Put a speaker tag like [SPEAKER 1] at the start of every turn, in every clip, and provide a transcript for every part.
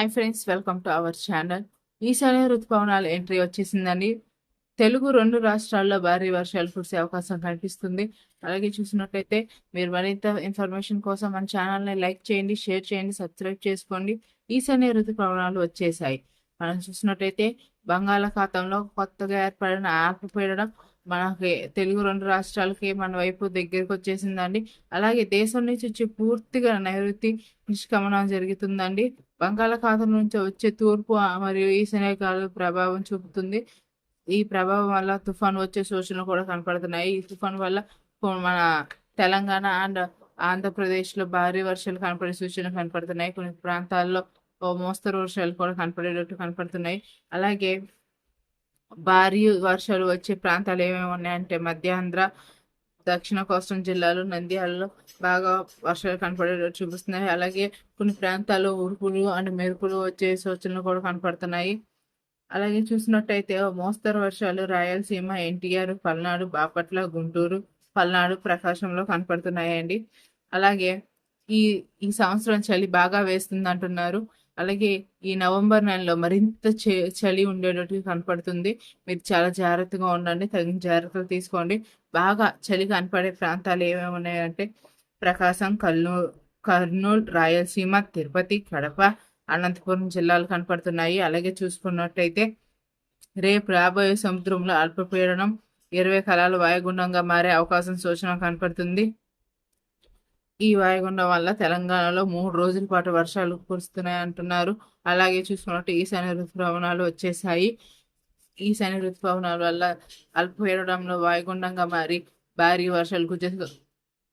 [SPEAKER 1] Hi friends welcome to our channel ఈశాన్య ఋతుపవనాల entry వచ్చేసిందండి. తెలుగు రెండు రాష్ట్రాల్లో భారీ వర్షాలు కురిసే అవకాశం కనిపిస్తుంది. అలాగే చూసినట్లయితే మీరు మరింత ఇన్ఫర్మేషన్ కోసం మన ఛానల్ని లైక్ చేయండి షేర్ చేయండి సబ్స్క్రైబ్ చేసుకోండి. ఈశాన్య ఋతుపవనాలు వచ్చేసాయి. మనం చూసినట్టయితే బంగాళాఖాతంలో కొత్తగా ఏర్పడిన ఆల్పపీడనం మనకి తెలుగు రెండు రాష్ట్రాలకి మన వైపు దగ్గరికి వచ్చేసిందండి. అలాగే దేశం నుంచి వచ్చి పూర్తిగా నైరుతి నిష్క్రమణం జరుగుతుందండి. బంగాళాఖాతం నుంచి వచ్చే తూర్పు మరియు ఈశాన్య గాలుల ప్రభావం చూపుతుంది. ఈ ప్రభావం వల్ల తుఫాన్ వచ్చే సూచనలు కూడా కనపడుతున్నాయి. ఈ తుఫాన్ వల్ల మన తెలంగాణ అండ్ ఆంధ్రప్రదేశ్లో భారీ వర్షాలు కనపడే సూచనలు కనపడుతున్నాయి. కొన్ని ప్రాంతాల్లో ఓ మోస్తరు వర్షాలు కూడా కనపడేటట్టు కనపడుతున్నాయి. అలాగే భారీ వర్షాలు వచ్చే ప్రాంతాలు ఏమేమి ఉన్నాయంటే మధ్యాంధ్ర దక్షిణ కోస్టల్ జిల్లాలో నంద్యాలలో బాగా వర్షాలు కనపడేటట్టు చూపిస్తున్నాయి. అలాగే కొన్ని ప్రాంతాల్లో ఉరుకులు అండ్ మెరుపులు వచ్చే సూచనలు కూడా కనపడుతున్నాయి. అలాగే చూసినట్టయితే మోస్తరు వర్షాలు రాయలసీమ ఎన్టీఆర్ పల్నాడు బాపట్ల గుంటూరు పల్నాడు ప్రకాశంలో కనపడుతున్నాయండి. అలాగే ఈ ఈ సంవత్సరం చలి బాగా వేస్తుంది అంటున్నారు అలాగే ఈ నవంబర్ నెలలో మరింత చలి ఉండేటట్టు కనపడుతుంది. మీరు చాలా జాగ్రత్తగా ఉండండి తగిన జాగ్రత్తలు తీసుకోండి. బాగా చలి కనపడే ప్రాంతాలు ఏమేమి ఉన్నాయంటే ప్రకాశం కర్నూలు కర్నూలు రాయలసీమ తిరుపతి కడప అనంతపురం జిల్లాలు కనపడుతున్నాయి. అలాగే చూసుకున్నట్టయితే రేపు రాబోయే సముద్రంలో అల్పపీడనం ఇరవై కలాల వాయుగుండంగా మారే అవకాశం సూచన కనపడుతుంది. ఈ వాయుగుండం వల్ల తెలంగాణలో మూడు రోజుల పాటు వర్షాలు కురుస్తున్నాయి అంటున్నారు అలాగే చూసుకున్నట్టు ఈశాన్య ఋతుపవనాలు వచ్చేసాయి ఈశాన్య ఋతుపవనాల వల్ల అల్పపీడనంలో వాయుగుండంగా మారి భారీ వర్షాలు కురిసే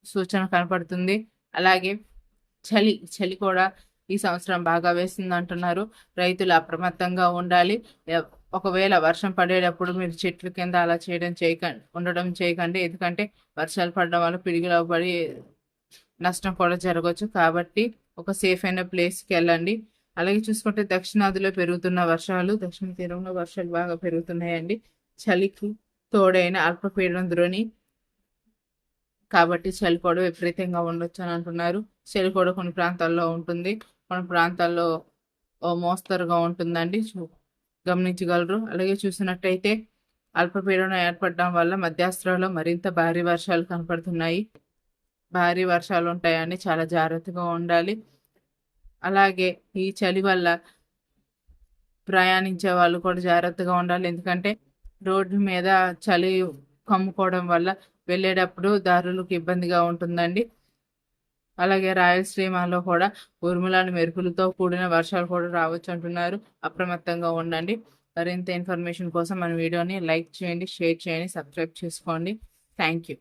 [SPEAKER 1] సూచన కనపడుతుంది. అలాగే చలి చలి కూడా ఈ సంవత్సరం బాగా వేస్తుంది అంటున్నారు రైతులు అప్రమత్తంగా ఉండాలి. ఒకవేళ వర్షం పడేటప్పుడు మీరు చెట్ల కింద అలా చేయడం చేయకండి ఉండడం చేయకండి. ఎందుకంటే వర్షాలు పడడం వల్ల పిడుగులో పడి నష్టం కూడా జరగవచ్చు కాబట్టి ఒక సేఫ్ అయిన ప్లేస్కి వెళ్ళండి. అలాగే చూసుకుంటే దక్షిణాదిలో పెరుగుతున్న వర్షాలు దక్షిణ తీరంలో వర్షాలు బాగా పెరుగుతున్నాయండి. చలికి తోడైన అల్పపీడనం ద్రోణి కాబట్టి చలి కూడా విపరీతంగా ఉండొచ్చు అని అంటున్నారు. చలి కూడా కొన్ని ప్రాంతాల్లో ఉంటుంది. కొన్ని ప్రాంతాల్లో మోస్తరుగా ఉంటుందండి. చూ- గమనించగలరు. అలాగే చూసినట్టయితే అల్పపీడనం ఏర్పడడం వల్ల మధ్యాస్త్రంలో మరింత భారీ వర్షాలు కనపడుతున్నాయి. భారీ వర్షాలు ఉంటాయని చాలా జాగ్రత్తగా ఉండాలి. అలాగే ఈ చలి వల్ల ప్రయాణించే వాళ్ళు కూడా జాగ్రత్తగా ఉండాలి. ఎందుకంటే రోడ్డు మీద చలి కమ్ముకోవడం వల్ల వెళ్ళేటప్పుడు దారులకు ఇబ్బందిగా ఉంటుందండి. అలాగే రాయలసీమలో కూడా ఉరుములాని మెరుపులతో కూడిన వర్షాలు కూడా రావచ్చు అంటున్నారు. అప్రమత్తంగా ఉండండి. మరింత ఇన్ఫర్మేషన్ కోసం మన వీడియోని లైక్ చేయండి షేర్ చేయండి సబ్స్క్రైబ్ చేసుకోండి. Thank you.